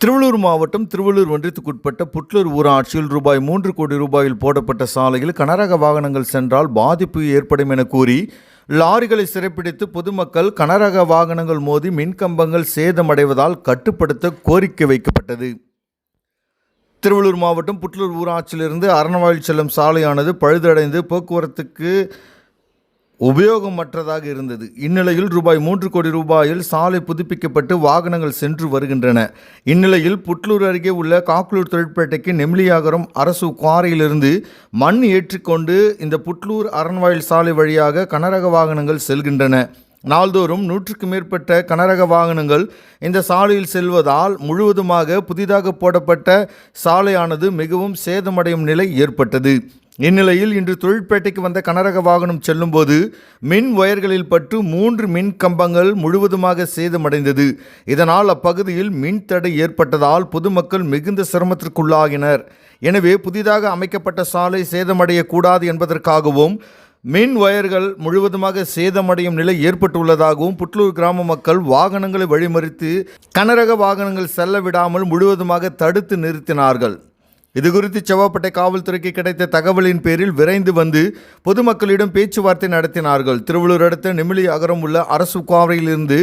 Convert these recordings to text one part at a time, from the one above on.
திருவள்ளூர் மாவட்டம் திருவள்ளூர் ஒன்றியத்துக்குட்பட்ட புட்லூர் ஊராட்சியில் ரூபாய் மூன்று கோடி ரூபாயில் போடப்பட்ட சாலையில் கனரக வாகனங்கள் சென்றால் பாதிப்பு ஏற்படும் என கூறி லாரிகளை சிறைப்பிடித்து பொதுமக்கள் கனரக வாகனங்கள் மோதி மின்கம்பங்கள் சேதமடைவதால் கட்டுப்படுத்த கோரிக்கை வைக்கப்பட்டது. திருவள்ளூர் மாவட்டம் புட்லூர் ஊராட்சியிலிருந்து அரணவாயில் செல்லும் சாலையானது பழுதடைந்து போக்குவரத்துக்கு உபயோகமற்றதாக இருந்தது. இந்நிலையில் ரூபாய் மூன்று கோடி ரூபாயில் சாலை புதுப்பிக்கப்பட்டு வாகனங்கள் சென்று வருகின்றன. இந்நிலையில் புட்லூர் அருகே உள்ள காக்லூர் தொழிற்பேட்டைக்கு நெம்லியாகரம் அரசு குவாரியிலிருந்து மண் ஏற்றிக்கொண்டு இந்த புட்லூர் அரண்வாயில் சாலை வழியாக கனரக வாகனங்கள் செல்கின்றன. நாள்தோறும் நூற்றுக்கு மேற்பட்ட கனரக வாகனங்கள் இந்த சாலையில் செல்வதால் முழுவதுமாக புதிதாக போடப்பட்ட சாலையானது மிகவும் சேதமடையும் நிலை ஏற்பட்டது. இந்நிலையில் இன்று தொழிற்பேட்டைக்கு வந்த கனரக வாகனம் செல்லும்போது மின் ஒயர்களில் பட்டு மூன்று மின் கம்பங்கள் முழுவதுமாக சேதமடைந்தது. இதனால் அப்பகுதியில் மின் தடை ஏற்பட்டதால் பொதுமக்கள் மிகுந்த சிரமத்திற்குள்ளாகினர். எனவே புதிதாக அமைக்கப்பட்ட சாலை சேதமடையக்கூடாது என்பதற்காகவும் மின் ஒயர்கள் முழுவதுமாக சேதமடையும் நிலை ஏற்பட்டுள்ளதாகவும் புட்லூர் கிராம மக்கள் வாகனங்களை வழிமறித்து கனரக வாகனங்கள் செல்ல விடாமல் முழுவதுமாக தடுத்து நிறுத்தினார்கள். இதுகுறித்து செவ்வாப்பட்டை காவல்துறைக்கு கிடைத்த தகவலின் பேரில் விரைந்து வந்து பொதுமக்களிடம் பேச்சுவார்த்தை நடத்தினார்கள். திருவள்ளூர் அடுத்த நெமிலி அகரம் உள்ள அரசு குவாரியிலிருந்து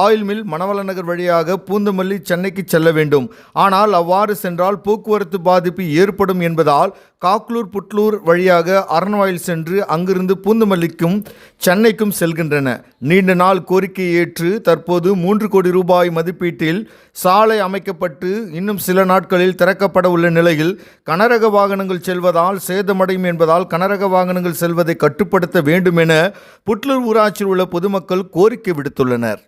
ஆயில் மில் மணவள நகர் வழியாக பூந்தமல்லி சென்னைக்கு செல்ல வேண்டும். ஆனால் அவ்வாறு சென்றால் போக்குவரத்து பாதிப்பு ஏற்படும் என்பதால் காக்லூர் புட்லூர் வழியாக அரண்வாயில் சென்று அங்கிருந்து பூந்தமல்லிக்கும் சென்னைக்கும் செல்கின்றன. நீண்ட நாள் கோரிக்கையை ஏற்று தற்போது மூன்று கோடி ரூபாய் மதிப்பீட்டில் சாலை அமைக்கப்பட்டு இன்னும் சில நாட்களில் திறக்கப்பட உள்ள நிலையில் கனரக வாகனங்கள் செல்வதால் சேதமடையும் என்பதால் கனரக வாகனங்கள் செல்வதை கட்டுப்படுத்த வேண்டும் என புட்லூர் ஊராட்சியில் உள்ள பொதுமக்கள் கோரிக்கை விடுத்துள்ளனர்.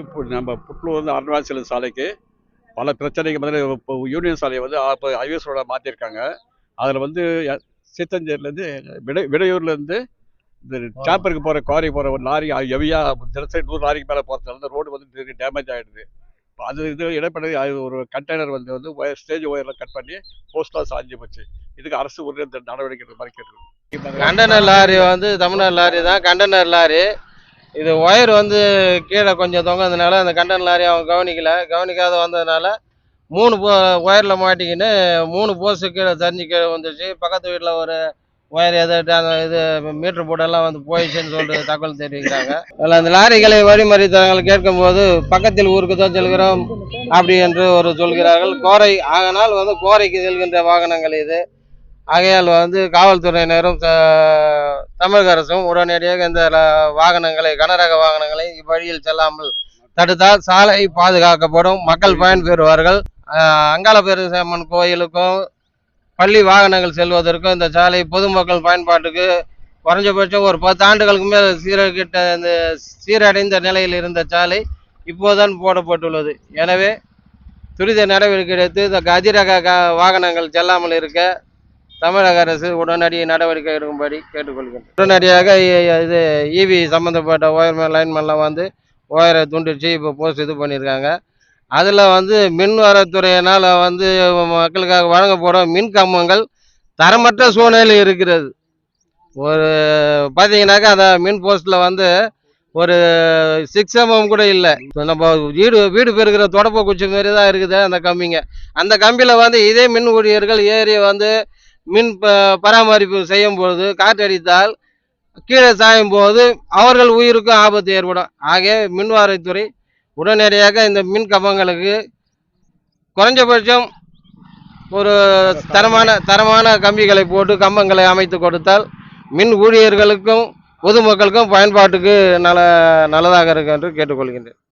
இப்போ நம்ம புட்லூர் வந்து அருணாச்சலம் சாலைக்கு பல பிரச்சனைகள் வந்து இப்போ யூனியன் சாலையை வந்து இப்போ ஹைவேஸ் ரோடாக மாற்றிருக்காங்க அதில் வந்து சீத்தஞ்சேரிலேருந்து விடை விடையூர்லேருந்து இந்த சாப்பருக்கு போகிற குவாரி போகிற ஒரு லாரி ஹெவியாக தினசரி நூறு லாரிக்கு மேலே போகிறதுனால ரோடு வந்து டேமேஜ் ஆகிடுது இப்போ அது இது இடைப்பட அது ஒரு கண்டெய்னர் வந்து வந்து ஒயர் ஸ்டேஜ் ஒயரில் கட் பண்ணி போஸ்டாக சாஞ்சு போச்சு. இதுக்கு அரசு உரிய நடவடிக்கை எடுக்கிற மாதிரி கேட்டுருக்கோம் கண்டெய்னர் லாரி வந்து தமிழ்நாடு லாரி தான் கண்டெய்னர் லாரி. இது ஒயர் வந்து கீழே கொஞ்சம் தொங்கினதுனால அந்த கண்டெய்னர் லாரி அவங்க கவனிக்கல. கவனிக்காத வந்ததுனால மூணு போ ஒயரில் மாட்டிக்கின்னு மூணு போஸு கீழே சரிஞ்சு கீழே வந்துருச்சு. பக்கத்து வீட்டில் ஒரு ஒயர் எதாவது அந்த இது மீட்ரு போட்டெல்லாம் வந்து போயிடுச்சுன்னு சொல்லிட்டு தகவல் தெரிவிக்கிறாங்க. அதில் அந்த லாரிகளை வழிமறித்தவர்கள் கேட்கும்போது பக்கத்தில் ஊருக்கு தான் செல்கிறோம் அப்படி என்று ஒரு சொல்கிறார்கள். கோரை ஆகனால் வந்து கோரைக்கு செல்கின்ற வாகனங்கள் இது. ஆகையால் வந்து காவல்துறையினரும் தமிழக அரசும் உடனடியாக இந்த வாகனங்களை கனரக வாகனங்களை இவ்வழியில் செல்லாமல் தடுத்தால் சாலை பாதுகாக்கப்படும். மக்கள் பயன்பெறுவார்கள். அங்காள பெருசம்மன் கோயிலுக்கும் பள்ளி வாகனங்கள் செல்வதற்கும் இந்த சாலை பொதுமக்கள் பயன்பாட்டுக்கு குறைஞ்சபட்சம் ஒரு பத்து ஆண்டுகளுக்கு மேல் சீரகிட்ட இந்த சீரடைந்த நிலையில் இருந்த சாலை இப்போதுதான் போடப்பட்டுள்ளது. எனவே துரித நடவடிக்கை எடுத்து இந்த அதிரக க- வாகனங்கள் செல்லாமல் இருக்க தமிழக அரசு உடனடி நடவடிக்கை எடுக்கும்படி கேட்டுக்கொள்கிறேன். உடனடியாக இது இவி சம்மந்தப்பட்ட ஒயர்மேன் லைன்மேன்லாம் வந்து ஒயரை துண்டிச்சு இப்போ போஸ்ட் இது பண்ணியிருக்காங்க. அதில் வந்து மின் வரத்துறையினால் வந்து மக்களுக்காக வழங்கப்படும் மின் கம்பங்கள் தரமற்ற சூழ்நிலை இருக்கிறது. ஒரு பார்த்தீங்கன்னாக்கா அந்த மின் போஸ்ட்டில் வந்து ஒரு சிக்ஸ் எம்எம் கூட இல்லை. நம்ம வீடு வீடு பெருக்கிற தொடப்ப குச்சி மாரி தான் இருக்குது அந்த கம்பிங்க. அந்த கம்பியில் வந்து இதே மின் ஊழியர்கள் ஏறி வந்து மின் ப- பராமரிப்பு செய்யும் பொழுது காற்றடித்தால் கீழே சாயும் போது அவர்கள் உயிருக்கும் ஆபத்து ஏற்படும். ஆகவே மின்வாரத்துறை உடனடியாக இந்த மின் கம்பங்களுக்கு குறைஞ்சபட்சம் ஒரு தரமான தரமான கம்பிகளை போட்டு கம்பங்களை அமைத்து கொடுத்தால் மின் ஊழியர்களுக்கும் பொதுமக்களுக்கும் பயன்பாட்டுக்கு நல்ல நல்லதாக இருக்கும் என்று கேட்டுக்கொள்கின்றேன்.